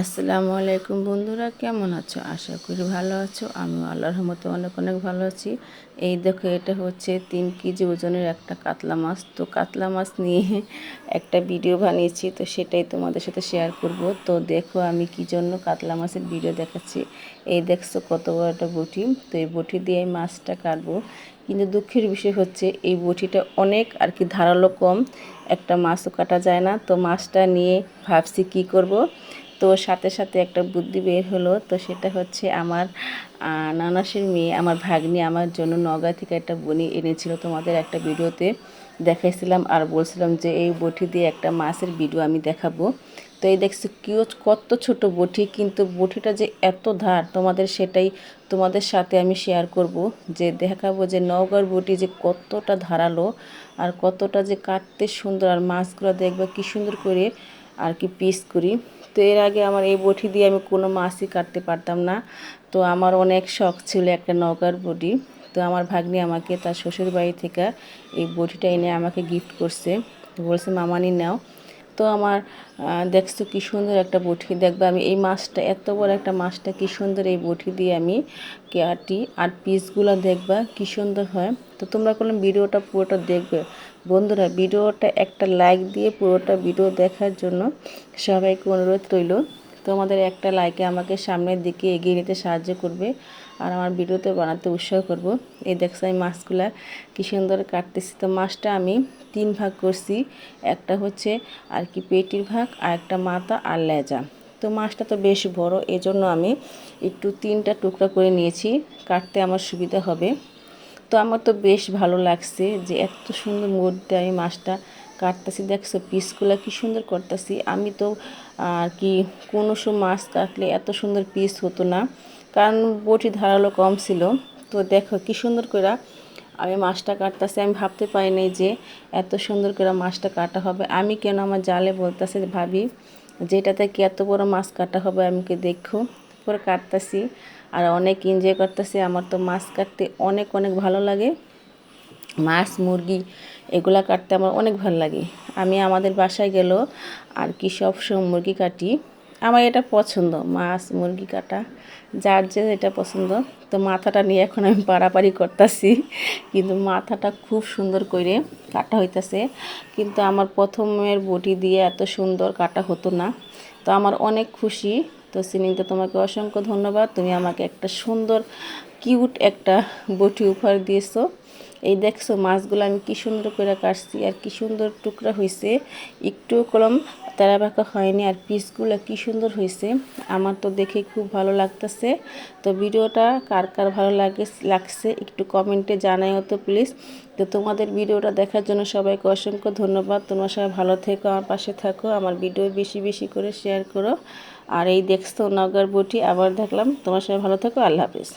আসসালামু আলাইকুম বন্ধুরা, কেমন আছো? আশা করি ভালো আছো। আমি আল্লাহর রহমতে অনেক অনেক ভালো আছি। এই দেখো, এটা হচ্ছে তিন কেজি ওজনের একটা কাতলা মাছ। তো কাতলা মাছ নিয়ে একটা ভিডিও বানিয়েছি, তো সেটাই তোমাদের সাথে শেয়ার করব। তো দেখো, আমি কি জন্য কাতলা মাছের ভিডিও দেখাচ্ছি। এই দেখছ কত বড় একটা বটি। তো এই বটি দিয়ে এই মাছটা কাটবো। কিন্তু দুঃখের বিষয় হচ্ছে, এই বটিটা অনেক আর কি ধারালো কম। একটা মাছও কাটা যায় না। তো মাছটা নিয়ে ভাবছি কি করব? তো সাথে সাথে একটা বুদ্ধি বের হলো, তো সেটা হচ্ছে আমার নানাসের মেয়ে, আমার ভাগ্নি আমার জন্য নগা থেকে একটা বনি এনেছিল তোমাদের একটা ভিডিওতে। দেখাইছিলাম আর বলছিলাম যে এই বটি দিয়ে একটা মাছের ভিডিও আমি দেখাবো। তো এই দেখছি কেউ কত ছোট বটি, কিন্তু বটিটা যে এত ধার, তোমাদের সেটাই তোমাদের সাথে আমি শেয়ার করব। যে দেখাবো যে নওগাঁর বটি যে কতটা ধারালো আর কতটা যে কাটতে সুন্দর, আর মাছগুলো দেখবে কি সুন্দর করে আর কি পিস করি। তো এর আগে আমার এই বটি দিয়ে আমি কোনো মাছই কাটতে পারতাম না। তো আমার অনেক শখ ছিল একটা নৌকার বটি। তো আমার ভাগ্নি আমাকে তার শ্বশুরবাড়ি থেকে এই বটিটা এনে আমাকে গিফট করছে। বলছে মামানি নাও। তো আমার দেখছ কি সুন্দর একটা বটি। দেখবে আমি এই মাছটা, এত বড় একটা মাছটা কি সুন্দর এই বটি দিয়ে আমি কেয়াটি আর পিসগুলো দেখবা কি সুন্দর হয়। তো তোমরা কোনো ভিডিওটা পুরোটা দেখবে। বন্ধুরা, ভিডিওটা একটা লাইক দিয়ে পুরোটা ভিডিও দেখার জন্য সবাইকে অনুরোধ রইল। তোমাদের একটা লাইকে আমাকে সামনের দিকে এগিয়ে নিতে সাহায্য করবে আর আমার ভিডিওতে বানাতে উৎসাহ করব। এই দেখছ আমি মাছগুলা কী সুন্দর কাটতেছি। তো মাছটা আমি তিন ভাগ করছি। একটা হচ্ছে আর কি পেটির ভাগ, আর একটা মাথা আর লেজা। তো মাছটা তো বেশ বড়, এজন্য আমি একটু তিনটা টুকরা করে নিয়েছি, কাটতে আমার সুবিধা হবে। তো আমার তো বেশ ভালো লাগছে যে এত সুন্দর মধ্যে আমি মাছটা কাটতেছি। দেখছ পিসগুলো কি সুন্দর করতেছি। আমি তো আর কি কোনো সময় মাছ কাটলে এত সুন্দর পিস হতো না, কারণ বটি ধারালো কম ছিল। তো দেখো কি সুন্দর করে আমি মাছটা কাটতেছি, আমি ভাবতে পারি পারিনি যে এত সুন্দর করে মাছটা কাটা হবে। আমি কেন আমার জালে বলতেছি, ভাবি, যেটাতে কি এত বড় মাছ কাটা হবে আমি কি দেখো। পরে কাটতেছি আর অনেক এনজয় করতেছি। আমার তো মাছ কাটতে অনেক অনেক ভালো লাগে। মাছ, মুরগি এগুলা কাটতে আমার অনেক ভালো লাগে। আমি আমাদের বাসায় গেল আর কি সব সবসময় মুরগি কাটি। আমার এটা পছন্দ, মাছ, মুরগি কাটা, যার যে এটা পছন্দ। তো মাথাটা নিয়ে এখন আমি পাড়াপাড়ি করতেছি, কিন্তু মাথাটা খুব সুন্দর করে কাটা হইতেছে। কিন্তু আমার প্রথমের বটি দিয়ে এত সুন্দর কাটা হতো না। তো আমার অনেক খুশি। তো সিনিংটা তোমাকে অসংখ্য ধন্যবাদ। তুমি আমাকে একটা সুন্দর, কিউট একটা বটি উপহার দিয়েছ। এই দেখছ মাছগুলো আমি কি সুন্দর করে কাটছি, আর কি সুন্দর টুকরা হয়েছে একটু কলম তেরা বাঁকা হয়নি, আর পিসগুলো কি সুন্দর হয়েছে আমার তো দেখে খুব ভালো লাগতেছে। তো ভিডিওটা কার কার ভালো লাগে লাগছে একটু কমেন্টে জানাই তো প্লিজ। তো তোমাদের ভিডিওটা দেখার জন্য সবাইকে অসংখ্য ধন্যবাদ। তোমার সবাই ভালো থেকো, আমার পাশে থাকো, আমার ভিডিও বেশি বেশি করে শেয়ার করো। আর এই দেখছ নগর বটি আবার দেখলাম। তোমার সবাই ভালো থাকো, আল্লাহ হাফিজ।